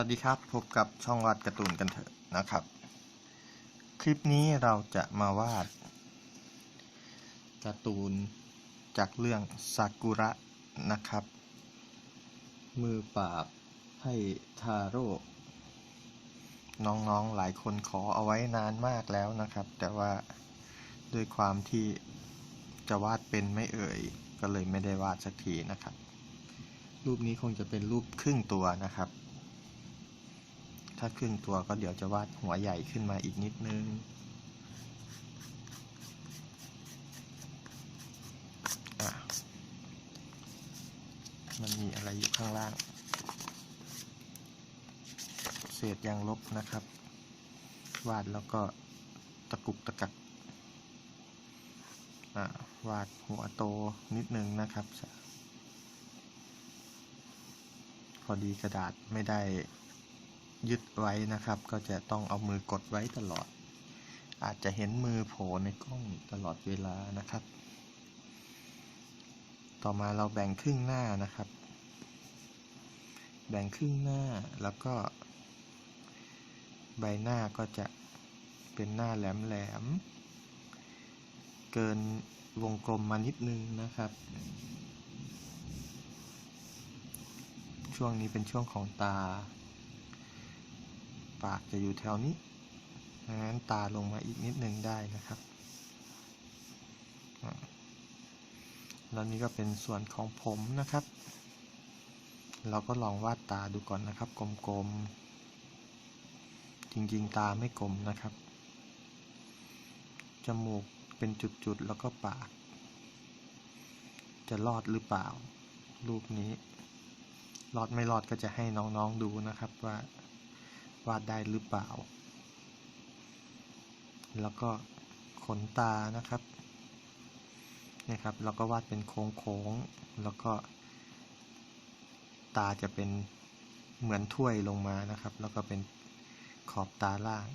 วัสดีครับ พบกับช่องวาดการ์ตูนกันเถอะนะครับ คลิปนี้เราจะมาวาดการ์ตูนจากเรื่องซากุระนะครับ มือปราบให้ทาโร่น้องๆหลายคนขอเอาไว้นานมากแล้วนะครับ แต่ว่าด้วยความที่จะวาดเป็นไม่เอ่ย ก็เลยไม่ได้วาดสักทีนะครับ รูปนี้คงจะเป็นรูปครึ่งตัวนะครับ ถ้าครึ่งตัวก็เดี๋ยวจะวาดหัวใหญ่ขึ้นมาอีกนิดนึงอะมันมีอะไรอยู่ข้างล่าง เศษยางลบนะครับ วาดแล้วก็ตะกุกตะกักอะวาดหัวโตนิดนึงนะครับ พอดีกระดาษไม่ได้ ยึดไว้นะครับ ก็จะต้องเอามือกดไว้ตลอด อาจจะเห็นมือโผล่ในกล้องตลอดเวลานะครับ ต่อมาเราแบ่งครึ่งหน้านะครับ แบ่งครึ่งหน้าแล้วก็ ใบหน้าก็จะเป็นหน้าแหลมๆเกินวงกลมมานิดนึงนะครับ ช่วงนี้เป็นช่วงของตา ปากจะอยู่แถวนี้ดังนั้นตาลงมาอีกนิดนึงได้นะครับ แล้วนี่ก็เป็นส่วนของผมนะครับ เราก็ลองวาดตาดูก่อนนะครับ กลมๆ จริงๆ ตาไม่กลมนะครับ จมูกเป็นจุดๆ แล้วก็ปาก จะรอดหรือเปล่า รูปนี้ รอดไม่รอดก็จะให้น้องๆดูนะครับว่า วาดได้หรือเปล่า แล้วก็ขนตานะครับนี่ครับเราก็วาดเป็นโค้งๆแล้วก็ ตาจะเป็นเหมือนถ้วยลงมานะครับ แล้วก็เป็นขอบตาล่าง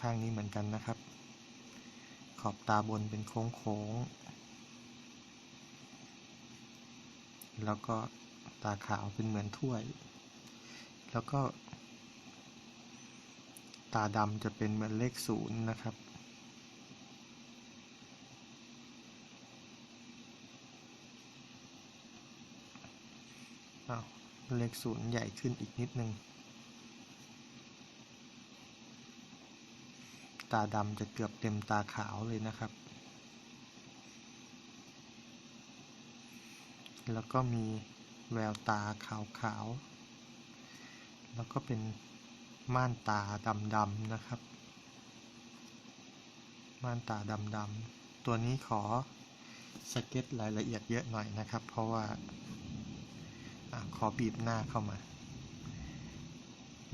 ข้างนี้เหมือนกันนะครับ ขอบตาบนเป็นโค้งๆแล้วก็ตาขาวเป็นเหมือนถ้วย แล้วก็ ตาดำจะเป็นเหมือนเลขศูนย์นะครับ เลขศูนย์ใหญ่ขึ้นอีกนิดนึง ตาดำจะเกือบเต็มตาขาวเลยนะครับ แล้วก็มีแววตาขาวๆ แล้วก็เป็น ม่านตาดำๆนะครับ ม่านตาดำๆตัวนี้ขอสเก็ตรายละเอียดเยอะหน่อยนะครับ เพราะว่าขอบีบหน้าเข้ามา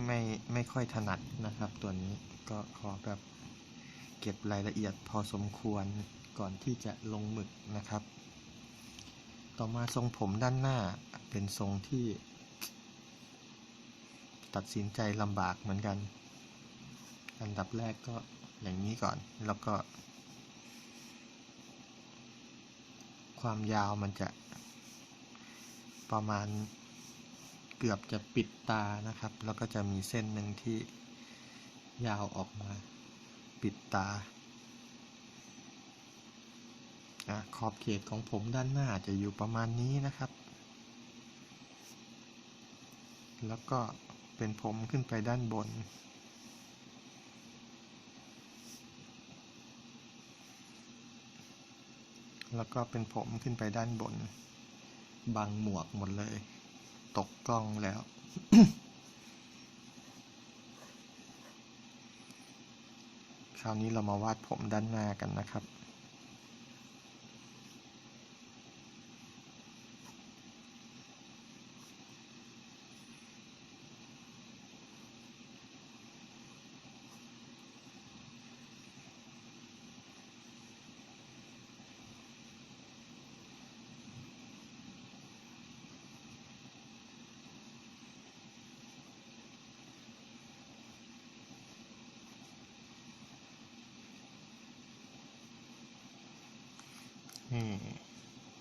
ไม่ไม่ค่อยถนัดนะครับ ตัวนี้ก็ขอแบบเก็บรายละเอียดพอสมควรก่อนที่จะลงหมึกนะครับ ต่อมาทรงผมด้านหน้าเป็นทรงที่ ตัดสินใจลำบากเหมือนกัน อันดับแรกก็อย่างนี้ก่อน แล้วก็ ความยาวมันจะ ประมาณเกือบจะปิดตานะครับ แล้วก็จะมีเส้นหนึ่งที่ยาวออกมา ปิดตาอขอบเขตของผมด้านหน้าจะอยู่ประมาณนี้นะครับ แล้วก็ เป็นผมขึ้นไปด้านบน แล้วก็เป็นผมขึ้นไปด้านบนบังหมวกหมดเลย ตกกล้องแล้ว คราวนี้เรามาวาดผมด้านหน้ากันนะครับ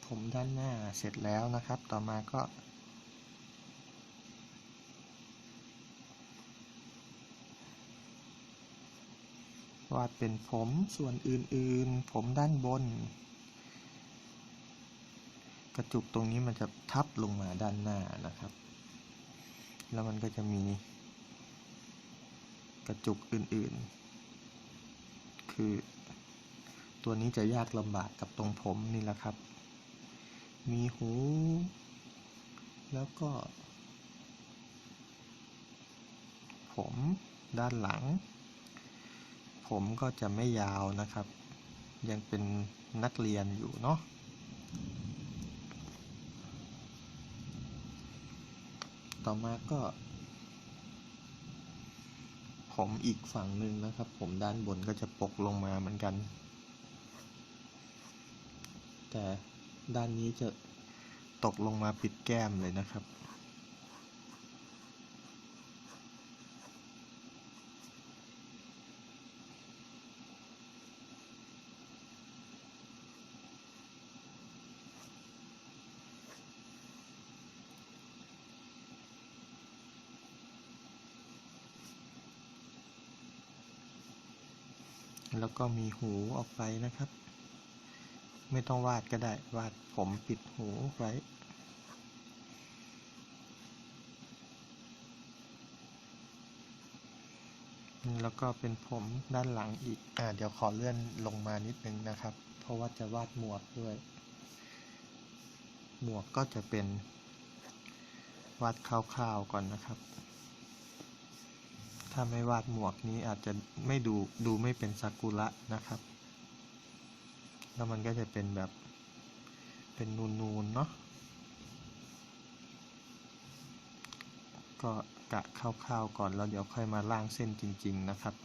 ผมด้านหน้าเสร็จแล้วนะครับ ต่อมาก็ วาดเป็นผมส่วนอื่นๆ ผมด้านบน กระจุกตรงนี้มันจะทับลงมาด้านหน้านะครับ แล้วมันก็จะมี กระจุกอื่นๆ คือ ตัวนี้จะยากลำบากกับตรงผมนี่แหละครับ มีหู แล้วก็ ผมด้านหลัง ผมก็จะไม่ยาวนะครับ ยังเป็นนักเรียนอยู่เนาะต่อมาก็ ผมอีกฝั่งหนึ่งนะครับ ผมด้านบนก็จะปกลงมาเหมือนกัน แต่ด้านนี้จะตกลงมาปิดแก้มเลยนะครับ แล้วก็มีหูออกไปนะครับ ไม่ต้องวาดก็ได้ วาดผมปิดหูไว้ แล้วก็เป็นผมด้านหลังอีก อ่า เดี๋ยวขอเลื่อนลงมานิดนึงนะครับ เพราะว่าจะวาดหมวกด้วย หมวกก็จะเป็นวาดคร่าวๆก่อนนะครับ ถ้าไม่วาดหมวกนี้อาจจะไม่ดูดูไม่เป็นซากุระนะครับ แล้วมันก็จะเป็นแบบเป็นนูนๆเนาะก็กะคร่าวๆก่อนแล้วเดี๋ยวค่อยมาล่างเส้นจริง ๆ นะครับ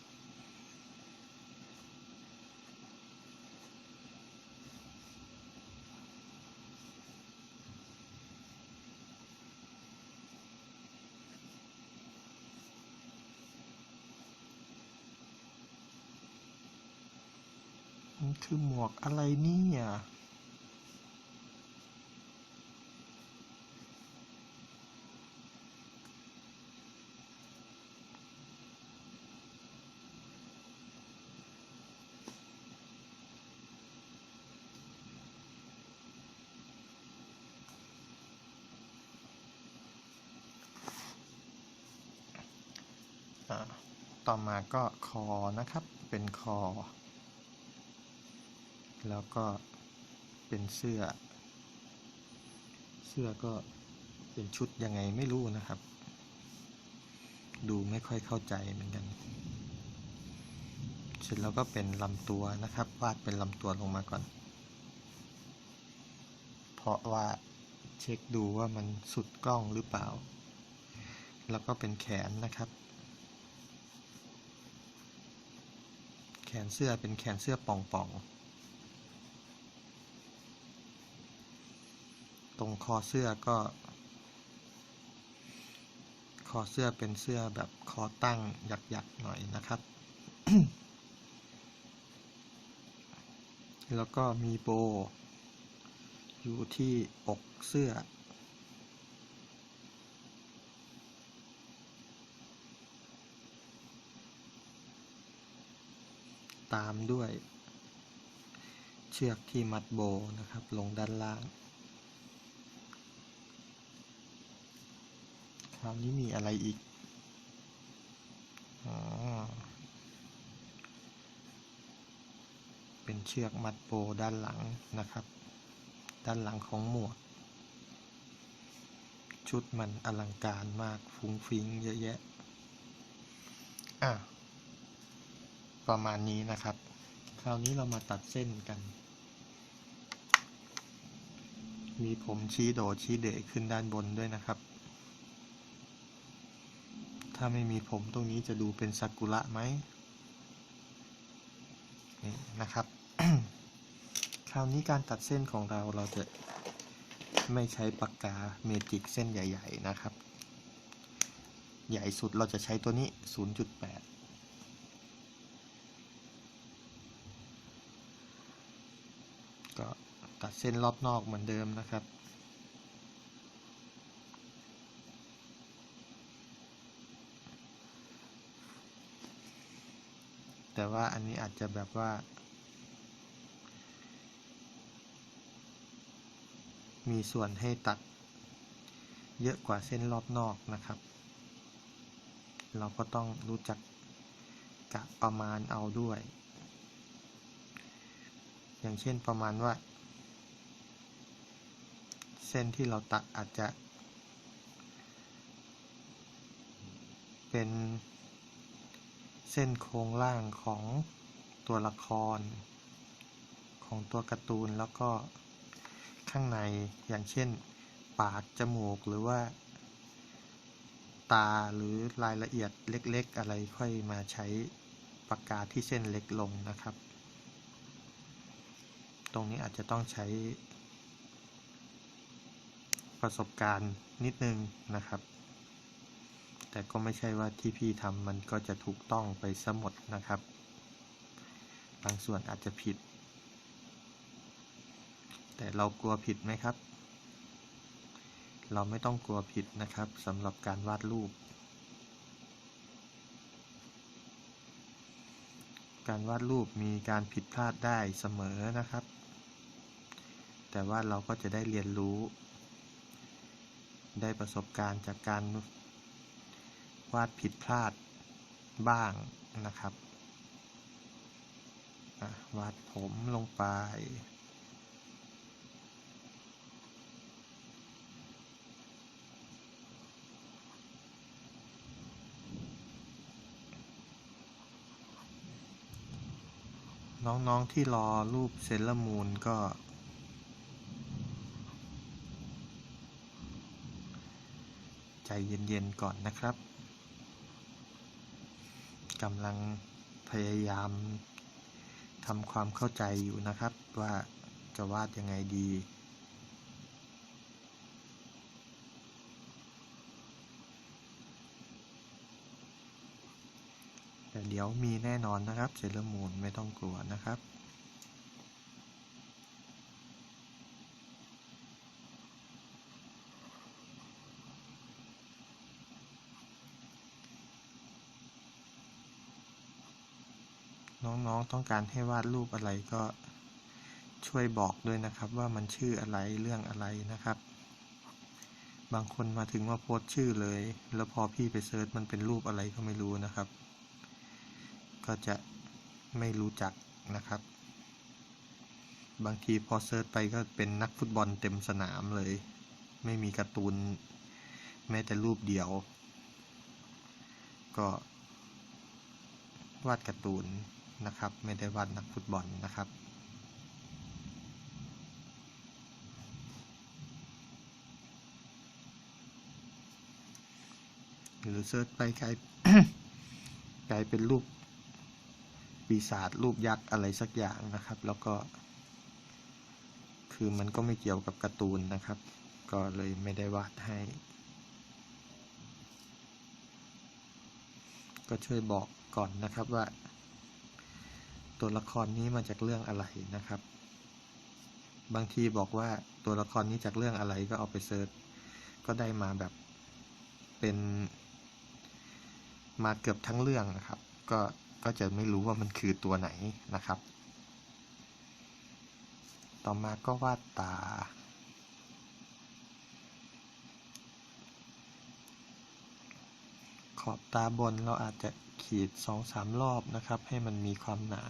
คือหมวกอะไรเนี่ยต่อมาก็คอนะครับ เป็นคอ แล้วก็เป็นเสื้อ เสื้อก็เป็นชุดยังไงไม่รู้นะครับ ดูไม่ค่อยเข้าใจเหมือนกัน เสร็จแล้วก็เป็นลำตัวนะครับ วาดเป็นลำตัวลงมาก่อน เพราะว่าเช็คดูว่ามันสุดกล้องหรือเปล่า แล้วก็เป็นแขนนะครับ แขนเสื้อเป็นแขนเสื้อป่องๆ ตรงคอเสื้อก็ คอเสื้อเป็นเสื้อแบบคอตั้งหยักๆหน่อยนะครับ แล้วก็มีโบ อยู่ที่อกเสื้อตามด้วย เชือกที่มัดโบนะครับ ลงด้านล่าง คราวนี้มีอะไรอีก อ๋อ เป็นเชือกมัดโบด้านหลังนะครับ ด้านหลังของหมวก ชุดมันอลังการมากฟุ้งฟิ้งเยอะแยะ อะ ประมาณนี้นะครับ คราวนี้เรามาตัดเส้นกัน มีผมชี้โดชี้เดขึ้นด้านบนด้วยนะครับ ถ้าไม่มีผมตรงนี้จะดูเป็นซากุระไหมนี่นะครับ คราวนี้การตัดเส้นของเราเราจะไม่ใช้ปากกาเมจิกเส้นใหญ่ ๆ นะครับ ใหญ่สุดเราจะใช้ตัวนี้ 0.8ก็ตัดเส้นรอบนอกเหมือนเดิมนะครับ แต่ว่าอันนี้อาจจะแบบว่า มีส่วนให้ตัดเยอะกว่าเส้นรอบนอกนะครับ เราก็ต้องรู้จักกะประมาณเอาด้วย อย่างเช่นประมาณว่า เส้นที่เราตัดอาจจะ เป็น เส้นโครงล่างของตัวละคร ของตัวการ์ตูนแล้วก็ข้างในอย่างเช่น ปากจมูกหรือว่า ตาหรือรายละเอียดเล็กๆ อะไรค่อยมาใช้ปากกาที่เส้นเล็กลงนะครับ ตรงนี้อาจจะต้องใช้ ประสบการณ์นิดนึงนะครับ แต่ก็ไม่ใช่ว่าที่พี่ทำมันก็จะถูกต้องไปซะหมดนะครับ บางส่วนอาจจะผิด แต่เรากลัวผิดไหมครับ เราไม่ต้องกลัวผิดนะครับสำหรับการวาดรูป การวาดรูปมีการผิดพลาดได้เสมอนะครับ แต่ว่าเราก็จะได้เรียนรู้ ได้ประสบการณ์จากการ วาดผิดพลาดบ้างนะครับวาดผมลงไป น้อง ๆ ที่รอรูปเซเลอร์มูนก็ ใจเย็น ๆ ก่อนนะครับ กำลังพยายามทำความเข้าใจอยู่นะครับ ว่าจะวาดยังไงดี แต่เดี๋ยวมีแน่นอนนะครับเซเลอร์มูนไม่ต้องกลัวนะครับ ต้องการให้วาดรูปอะไรก็ช่วยบอกด้วยนะครับ ว่ามันชื่ออะไรเรื่องอะไรนะครับ บางคนมาถึงว่าโพสต์ชื่อเลย แล้วพอพี่ไปเซิร์ชมันเป็นรูปอะไรก็ไม่รู้นะครับ ก็จะไม่รู้จักนะครับ บางทีพอเซิร์ชไปก็เป็นนักฟุตบอลเต็มสนามเลย ไม่มีการ์ตูนแม้แต่รูปเดียว ก็วาดการ์ตูน นะครับ ไม่ได้วาดนักฟุตบอลนะครับหรือเซิร์ชไปกลายกลายเป็นรูปปีศาจรูปยักษ์อะไรสักอย่างนะครับ แล้วก็ คือมันก็ไม่เกี่ยวกับการ์ตูนนะครับ ก็เลยไม่ได้วาดให้ ก็ช่วยบอกก่อนนะครับว่า ตัวละครนี้มาจากเรื่องอะไรนะครับ บางทีบอกว่าตัวละครนี้จากเรื่องอะไรก็เอาไปเซิร์ชก็ได้มาแบบเป็นมาเกือบทั้งเรื่องนะครับ ก็ก็จะไม่รู้ว่ามันคือตัวไหนนะครับ ต่อมาก็วาดตา ขอบตาบนเราอาจจะ ขีดสองสามรอบนะครับ ให้มันมีความหนา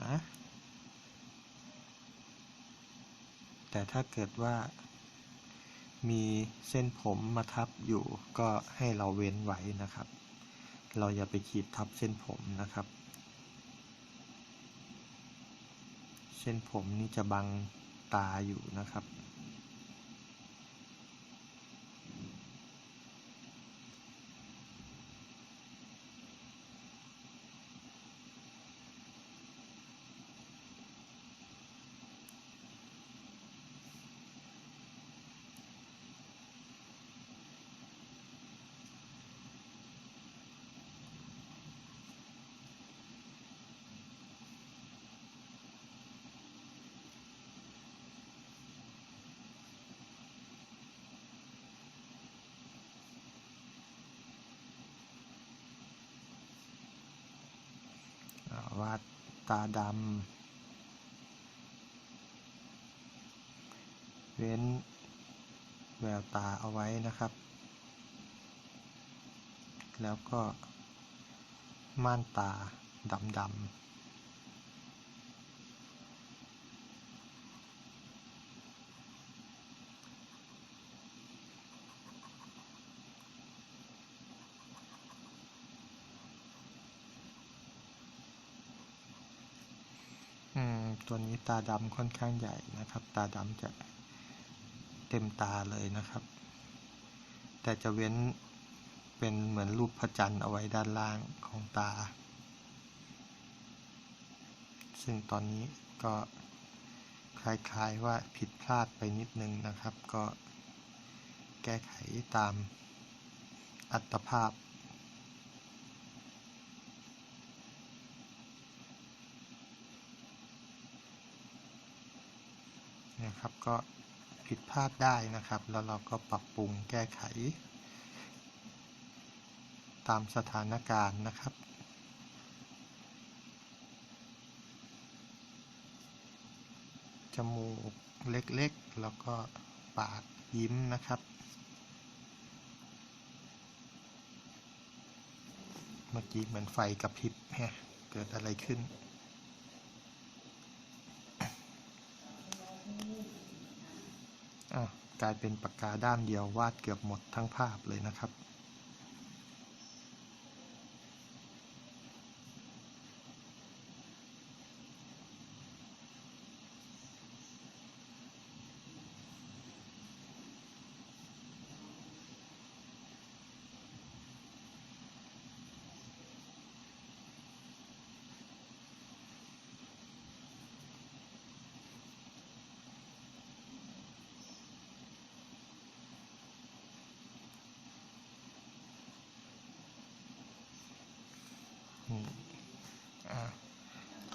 แต่ถ้าเกิดว่ามีเส้นผมมาทับอยู่ก็ให้เราเว้นไว้นะครับ เราอย่าไปขีดทับเส้นผมนะครับ เส้นผมนี่จะบังตาอยู่นะครับ วัดตาดำ เว้นแววตาเอาไว้นะครับ แล้วก็ม่านตาดำๆอืม ตัวนี้ตาดำค่อนข้างใหญ่นะครับ ตาดำจะเต็มตาเลยนะครับ แต่จะเว้นเป็นเหมือนรูปพระจันทร์เอาไว้ด้านล่างของตา ซึ่งตอนนี้ก็คล้ายๆว่าผิดพลาดไปนิดนึงนะครับ ก็แก้ไขตามอัตภาพ นะครับ ก็ผิดพลาดได้นะครับ แล้วเราก็ปรับปรุงแก้ไข ตามสถานการณ์นะครับจมูกเล็กๆ แล้วก็ปากยิ้มนะครับ เมื่อกี้เหมือนไฟกระพริบแฮะเกิดอะไรขึ้น อะ กลายเป็นปากกาด้ามเดียววาดเกือบหมดทั้งภาพเลยนะครับ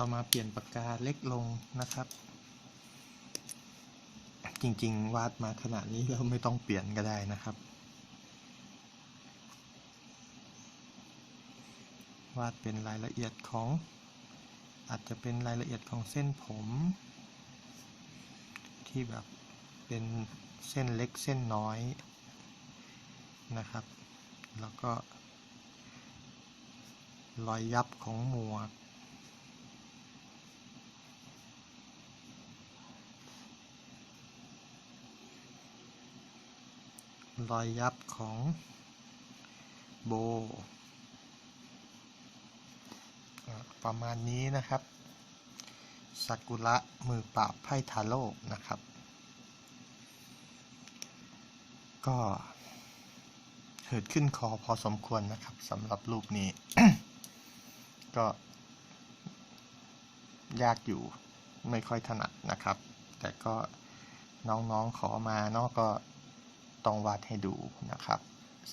ต่อมาเปลี่ยนปากกาเล็กลงนะครับ จริงๆ วาดมาขนาดนี้แล้วไม่ต้องเปลี่ยนก็ได้นะครับ วาดเป็นรายละเอียดของ อาจจะเป็นรายละเอียดของเส้นผม ที่แบบเป็นเส้นเล็กเส้นน้อยนะครับ แล้วก็รอยยับของหมวก รอยยับของโบ ประมาณนี้นะครับซากุระมือปราบไพ่ทาโร่นะครับ ก็เหิดขึ้นคอพอสมควรนะครับสำหรับรูปนี้ ก็ ยากอยู่ไม่ค่อยถนัดนะครับ แต่ก็น้องๆขอมาเนาะก็ ต้องวาดให้ดูนะครับ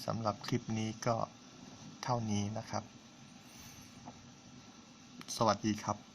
สำหรับคลิปนี้ก็เท่านี้นะครับ สวัสดีครับ